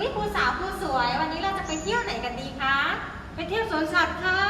อุ้ยครูสาวครูสวย วันนี้เราจะไปเที่ยวไหนกันดีคะ ไปเที่ยวสวนสัตว์ค่ะ